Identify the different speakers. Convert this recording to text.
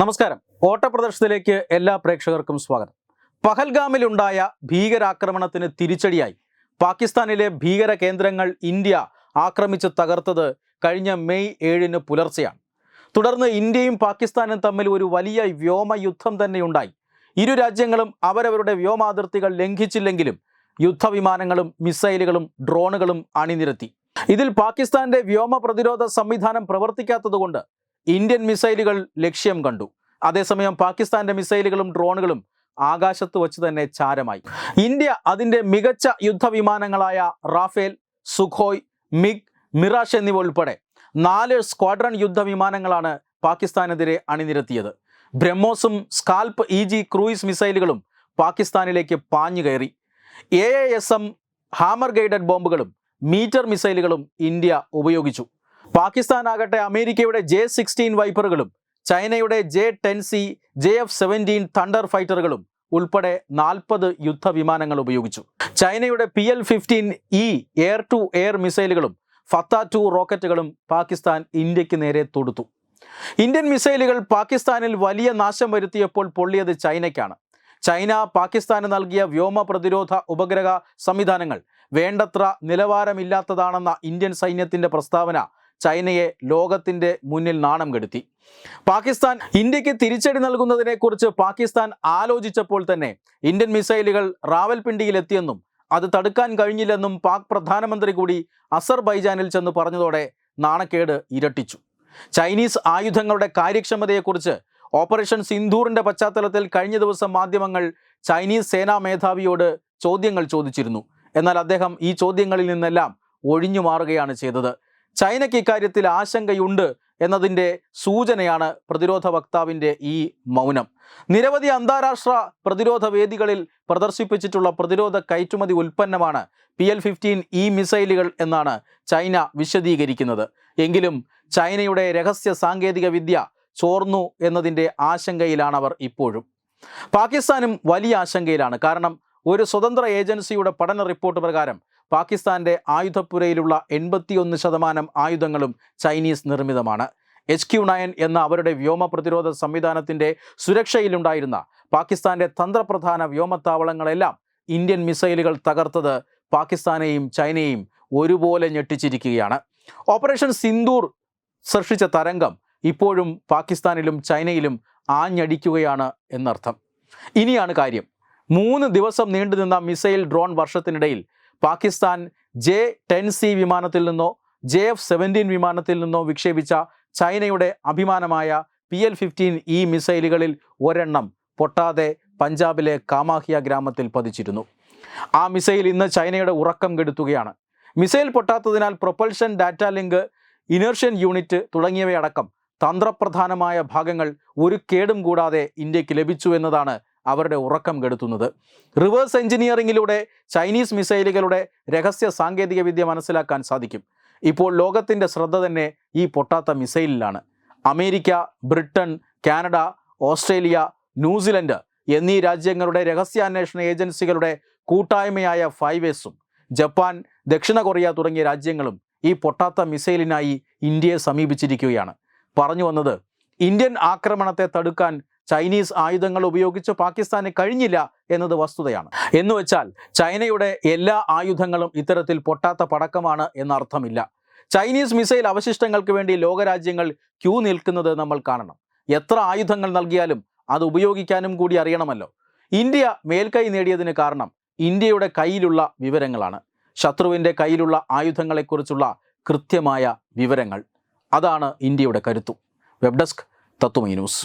Speaker 1: നമസ്കാരം. ഓട്ടപ്രദർശനത്തിലേക്ക് എല്ലാ പ്രേക്ഷകർക്കും സ്വാഗതം. പഹൽഗാമിലുണ്ടായ ഭീകരാക്രമണത്തിന് തിരിച്ചടിയായി. പാകിസ്ഥാനിലെ ഭീകര കേന്ദ്രങ്ങൾ ഇന്ത്യ ആക്രമിച്ച് തകർത്തത് കഴിഞ്ഞ മെയ് ഏഴിന് പുലർച്ചെയാണ്. തുടർന്ന് ഇന്ത്യയും പാകിസ്ഥാനും തമ്മിൽ ഒരു വലിയ വ്യോമയുദ്ധം തന്നെയുണ്ടായി ഇരു രാജ്യങ്ങളും അവരവരുടെ വ്യോമാതിർത്തികൾ ലംഘിച്ചില്ലെങ്കിലും യുദ്ധവിമാനങ്ങളും മിസൈലുകളും ഡ്രോണുകളും അണിനിരത്തി. ഇതിൽ പാകിസ്ഥാന്റെ വ്യോമ പ്രതിരോധ സംവിധാനം പ്രവർത്തിക്കാത്തതുകൊണ്ട് ഇന്ത്യൻ മിസൈലുകൾ ലക്ഷ്യം കണ്ടു. അതേസമയം പാകിസ്ഥാന്റെ മിസൈലുകളും ഡ്രോണുകളും ആകാശത്ത് വച്ച് തന്നെ ചാരമായി. ഇന്ത്യ അതിന്റെ മികച്ച യുദ്ധവിമാനങ്ങളായ റാഫേൽ സുഖോയ് മിഗ് മിറാഷ് എന്നിവ ഉൾപ്പെടെ നാല് സ്ക്വാഡ്രൺ യുദ്ധവിമാനങ്ങളാണ് പാകിസ്ഥാനെതിരെ അണിനിരത്തിയത്. ബ്രഹ്മോസും സ്കാൽപ്പ് ഇ ജി ക്രൂയിസ് മിസൈലുകളും പാകിസ്ഥാനിലേക്ക് പാഞ്ഞു കയറി. A A S M Hammer guided ബോംബുകളും Meteor മിസൈലുകളും ഇന്ത്യ ഉപയോഗിച്ചു. പാകിസ്ഥാൻ ആകട്ടെ അമേരിക്കയുടെ ജെ സിക്സ്റ്റീൻ വൈപ്പറുകളും ചൈനയുടെ J ten C J F seventeen Thunder ഫൈറ്ററുകളും ഉൾപ്പെടെ നാൽപ്പത് യുദ്ധവിമാനങ്ങൾ ഉപയോഗിച്ചു. ചൈനയുടെ P L fifteen E air to air മിസൈലുകളും Fatah two റോക്കറ്റുകളും പാകിസ്ഥാൻ ഇന്ത്യയ്ക്ക് നേരെ തൊടുത്തു. ഇന്ത്യൻ മിസൈലുകൾ പാകിസ്ഥാനിൽ വലിയ നാശം വരുത്തിയപ്പോൾ പൊള്ളിയത് ചൈനയ്ക്കാണ്. ചൈന പാകിസ്ഥാന് നൽകിയ വ്യോമ പ്രതിരോധ ഉപഗ്രഹ സംവിധാനങ്ങൾ വേണ്ടത്ര നിലവാരമില്ലാത്തതാണെന്ന ഇന്ത്യൻ സൈന്യത്തിന്റെ പ്രസ്താവന ചൈനയെ ലോകത്തിന്റെ മുന്നിൽ നാണം കെടുത്തി. പാകിസ്ഥാൻ ഇന്ത്യയ്ക്ക് തിരിച്ചടി നൽകുന്നതിനെക്കുറിച്ച് പാകിസ്ഥാൻ ആലോചിച്ചപ്പോൾ തന്നെ ഇന്ത്യൻ മിസൈലുകൾ റാവൽപിണ്ടിയിലെത്തിയെന്നും അത് തടുക്കാൻ കഴിഞ്ഞില്ലെന്നും പാക് പ്രധാനമന്ത്രി കൂടി അസർബൈജാനിൽ ചെന്ന് പറഞ്ഞതോടെ നാണക്കേട് ഇരട്ടിച്ചു. ചൈനീസ് ആയുധങ്ങളുടെ കാര്യക്ഷമതയെക്കുറിച്ച് ഓപ്പറേഷൻ സിന്ധൂറിന്റെ പശ്ചാത്തലത്തിൽ കഴിഞ്ഞ ദിവസം മാധ്യമങ്ങൾ ചൈനീസ് സേനാ മേധാവിയോട് ചോദ്യങ്ങൾ ചോദിച്ചിരുന്നു. എന്നാൽ അദ്ദേഹം ഈ ചോദ്യങ്ങളിൽ നിന്നെല്ലാം ഒഴിഞ്ഞു മാറുകയാണ് ചെയ്തത്. ചൈനയ്ക്ക് ഇക്കാര്യത്തിൽ ആശങ്കയുണ്ട് എന്നതിന്റെ സൂചനയാണ് പ്രതിരോധ വക്താവിന്റെ ഈ മൗനം. നിരവധി അന്താരാഷ്ട്ര പ്രതിരോധ വേദികളിൽ പ്രദർശിപ്പിച്ചിട്ടുള്ള പ്രതിരോധ കയറ്റുമതി ഉൽപ്പന്നമാണ് പി എൽ ഫിഫ്റ്റീൻ ഇ മിസൈലുകൾ എന്നാണ് ചൈന വിശദീകരിക്കുന്നത്. എങ്കിലും ചൈനയുടെ രഹസ്യ സാങ്കേതിക വിദ്യ ചോർന്നു എന്നതിന്റെ ആശങ്കയിലാണ് അവർ ഇപ്പോഴും. പാകിസ്ഥാനും വലിയ ആശങ്കയിലാണ്. കാരണം ഒരു സ്വതന്ത്ര ഏജൻസിയുടെ പഠന റിപ്പോർട്ട് പ്രകാരം പാകിസ്ഥാന്റെ ആയുധപ്പുരയിലുള്ള എൺപത്തിയൊന്ന് ശതമാനം ആയുധങ്ങളും ചൈനീസ് നിർമ്മിതമാണ്. എച്ച് ക്യു നയൻ എന്ന അവരുടെ വ്യോമ പ്രതിരോധ സംവിധാനത്തിന്റെ സുരക്ഷയിലുണ്ടായിരുന്ന പാകിസ്ഥാന്റെ തന്ത്രപ്രധാന വ്യോമത്താവളങ്ങളെല്ലാം ഇന്ത്യൻ മിസൈലുകൾ തകർത്തത് പാകിസ്ഥാനെയും ചൈനയെയും ഒരുപോലെ ഞെട്ടിച്ചിരിക്കുകയാണ്. ഓപ്പറേഷൻ സിന്ദൂർ സൃഷ്ടിച്ച തരംഗം ഇപ്പോഴും പാകിസ്ഥാനിലും ചൈനയിലും ആഞ്ഞടിക്കുകയാണ് എന്നർത്ഥം. ഇനിയാണ് കാര്യം. മൂന്ന് ദിവസം നീണ്ടുനിന്ന മിസൈൽ ഡ്രോൺ വർഷത്തിനിടയിൽ പാകിസ്ഥാൻ ജെ ടെൻ സി വിമാനത്തിൽ നിന്നോ ജെ എഫ് സെവന്റീൻ വിമാനത്തിൽ നിന്നോ വിക്ഷേപിച്ച ചൈനയുടെ അഭിമാനമായ പി എൽ ഫിഫ്റ്റീൻ ഇ മിസൈലുകളിൽ ഒരെണ്ണം പൊട്ടാതെ പഞ്ചാബിലെ കാമാഹിയ ഗ്രാമത്തിൽ പതിച്ചിരുന്നു. ആ മിസൈൽ ഇന്ന് ചൈനയുടെ ഉറക്കം കെടുത്തുകയാണ്. Missile പൊട്ടാത്തതിനാൽ propulsion data link inertial unit തുടങ്ങിയവയടക്കം തന്ത്രപ്രധാനമായ ഭാഗങ്ങൾ ഒരു കേടും കൂടാതെ ഇന്ത്യയ്ക്ക് ലഭിച്ചു എന്നതാണ് അവരുടെ ഉറക്കം കെടുത്തുന്നത്. റിവേഴ്സ് എഞ്ചിനീയറിംഗിലൂടെ ചൈനീസ് മിസൈലുകളുടെ രഹസ്യ സാങ്കേതിക വിദ്യ മനസ്സിലാക്കാൻ സാധിക്കും. ഇപ്പോൾ ലോകത്തിന്റെ ശ്രദ്ധ തന്നെ ഈ പൊട്ടാത്ത മിസൈലിലാണ്. America Britain Canada Australia New Zealand എന്നീ രാജ്യങ്ങളുടെ രഹസ്യാന്വേഷണ ഏജൻസികളുടെ കൂട്ടായ്മയായ ഫൈവേസും ജപ്പാൻ ദക്ഷിണ കൊറിയ തുടങ്ങിയ രാജ്യങ്ങളും ഈ പൊട്ടാത്ത മിസൈലിനായി ഇന്ത്യയെ സമീപിച്ചിരിക്കുകയാണ്. പറഞ്ഞു വന്നത് ഇന്ത്യൻ ആക്രമണത്തെ തടുക്കാൻ ചൈനീസ് ആയുധങ്ങൾ ഉപയോഗിച്ച് പാകിസ്ഥാന് കഴിഞ്ഞില്ല എന്നത് വസ്തുതയാണ്. എന്ന് വെച്ചാൽ ചൈനയുടെ എല്ലാ ആയുധങ്ങളും ഇത്തരത്തിൽ പൊട്ടാത്ത പടക്കമാണ് എന്നർത്ഥമില്ല. ചൈനീസ് മിസൈൽ അവശിഷ്ടങ്ങൾക്ക് വേണ്ടി ലോകരാജ്യങ്ങൾ ക്യൂ നിൽക്കുന്നത് നമ്മൾ കാണണം. എത്ര ആയുധങ്ങൾ നൽകിയാലും അത് ഉപയോഗിക്കാനും കൂടി അറിയണമല്ലോ. ഇന്ത്യ മേൽക്കൈ നേടിയതിന് കാരണം ഇന്ത്യയുടെ കയ്യിലുള്ള വിവരങ്ങളാണ്. ശത്രുവിന്റെ കയ്യിലുള്ള ആയുധങ്ങളെക്കുറിച്ചുള്ള കൃത്യമായ വിവരങ്ങൾ. അതാണ് ഇന്ത്യയുടെ കരുത്തു. Web desk Tatwamayi news.